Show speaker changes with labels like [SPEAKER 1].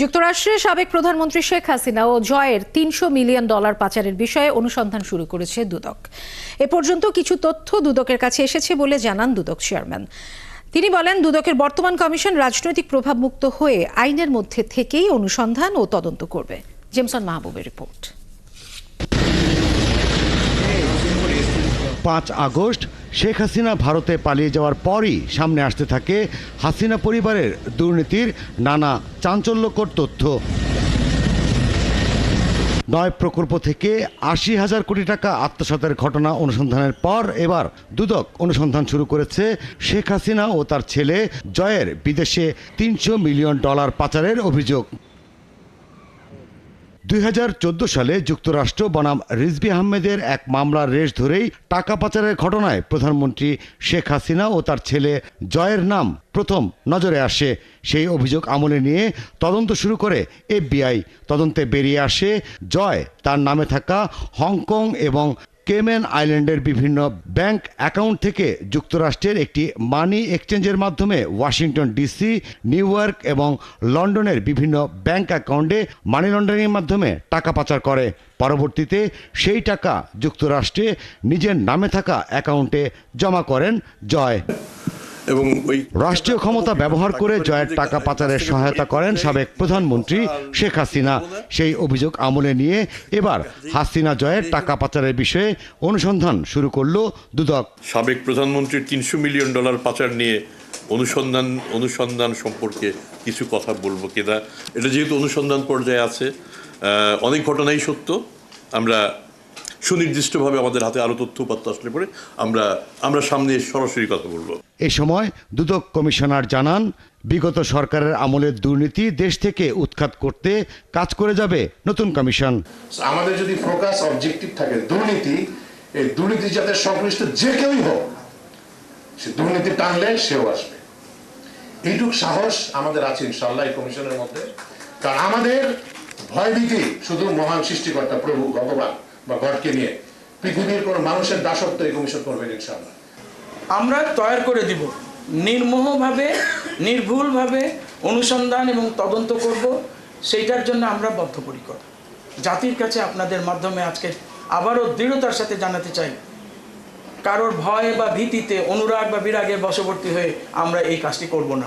[SPEAKER 1] যুক্তরাষ্ট্রের সাবেক প্রধানমন্ত্রী শেখ হাসিনা ও জয়ের তিনশো মিলিয়ন ডলার পাচারের বিষয়ে অনুসন্ধান শুরু করেছে দুদক। এ পর্যন্ত কিছু তথ্য দুদকের কাছে এসেছে বলে জানান দুদক চেয়ারম্যান। তিনি বলেন, দুদকের বর্তমান কমিশন রাজনৈতিক প্রভাবমুক্ত হয়ে আইনের মধ্যে থেকেই অনুসন্ধান ও তদন্ত করবে। জেমসন মাহবুবের রিপোর্ট।
[SPEAKER 2] পাঁচ আগস্ট শেখ হাসিনা ভারতে পালিয়ে যাওয়ার পরই সামনে আসতে থাকে হাসিনা পরিবারের দুর্নীতির নানা চাঞ্চল্যকর তথ্য। নয় প্রকল্প থেকে আশি হাজার কোটি টাকা আত্মসাতের ঘটনা অনুসন্ধানের পর এবার দুদক অনুসন্ধান শুরু করেছে শেখ হাসিনা ও তার ছেলে জয়ের বিদেশে তিনশো মিলিয়ন ডলার পাচারের অভিযোগ। দুই হাজার চোদ্দ সালে যুক্তরাষ্ট্র বনাম রিজবি আহমেদের এক মামলার রেশ ধরেই টাকা পাচারের ঘটনায় প্রধানমন্ত্রী শেখ হাসিনা ও তার ছেলে জয়ের নাম প্রথম নজরে আসে। সেই অভিযোগ আমলে নিয়ে তদন্ত শুরু করে এফবিআই। তদন্তে বেরিয়ে আসে জয়, তার নামে থাকা হংকং এবং কেমেন আইল্যান্ডের বিভিন্ন ব্যাংক অ্যাকাউন্ট থেকে যুক্তরাষ্ট্রের একটি মানি এক্সচেঞ্জের মাধ্যমে ওয়াশিংটন ডিসি, নিউ ইয়র্ক এবং লন্ডনের বিভিন্ন ব্যাংক অ্যাকাউন্টে মানি লন্ডারিংয়ের মাধ্যমে টাকা পাচার করে। পরবর্তীতে সেই টাকা যুক্তরাষ্ট্রে নিজের নামে থাকা অ্যাকাউন্টে জমা করেন জয়।
[SPEAKER 3] এবং ওই
[SPEAKER 2] রাষ্ট্রীয় ক্ষমতা ব্যবহার করে জয়ের টাকা পাচারের সহায়তা করেন সাবেক প্রধানমন্ত্রী শেখ হাসিনা। সেই অভিযোগ আমলে নিয়ে এবার হাসিনা জয়ের টাকা পাচারের বিষয়ে অনুসন্ধান শুরু করল দুদক।
[SPEAKER 3] সাবেক প্রধানমন্ত্রীর তিনশো মিলিয়ন ডলার পাচার নিয়ে অনুসন্ধান অনুসন্ধান সম্পর্কে কিছু কথা বলব কিনা এটা যেহেতু অনুসন্ধান পর্যায়ে আছে অনেক ঘটনাই সত্য। আমরা সুনির্দিষ্টভাবে আমাদের হাতে আরও তথ্য উপাত্ত আসলে পরে আমরা আমরা সামনে সরাসরি কথা বলব।
[SPEAKER 2] এ সময় দুদক কমিশনার জানান বিগত সরকারের আমলের দুর্নীতি দেশ থেকে উৎখাত করতে কাজ করে যাবে নতুন কমিশন।
[SPEAKER 4] আমাদের যদি ফোকাস অবজেক্টিভ থাকে দুর্নীতি এই দুর্নীতি যাতে সংশ্লিষ্ট যে কেউই হোক সে দুর্নীতি টানলে সেও আসবে। এইটুক সাহস আমাদের আছে ইনশাল্লাহ এই কমিশনের মধ্যে। কারণ আমাদের ভয়ভীতি শুধু মহান সৃষ্টিকর্তা প্রভু ভগবান। বা গডকে নিয়ে। পৃথিবীর কোনো মানুষের দাসত্ব এই কমিশন করবেন ইনশাল্লাহ
[SPEAKER 5] আমরা তৈরি করে দিব। নির্মোহভাবে, নির্ভুলভাবে অনুসন্ধান এবং তদন্ত করব। সেইটার জন্য আমরা বদ্ধপরিকর। জাতির কাছে আপনাদের মাধ্যমে আজকে আবারও দৃঢ়তার সাথে জানাতে চাই, কারোর ভয় বা ভীতিতে অনুরাগ বা বিরাগের বশবর্তী হয়ে আমরা এই কাজটি করব না।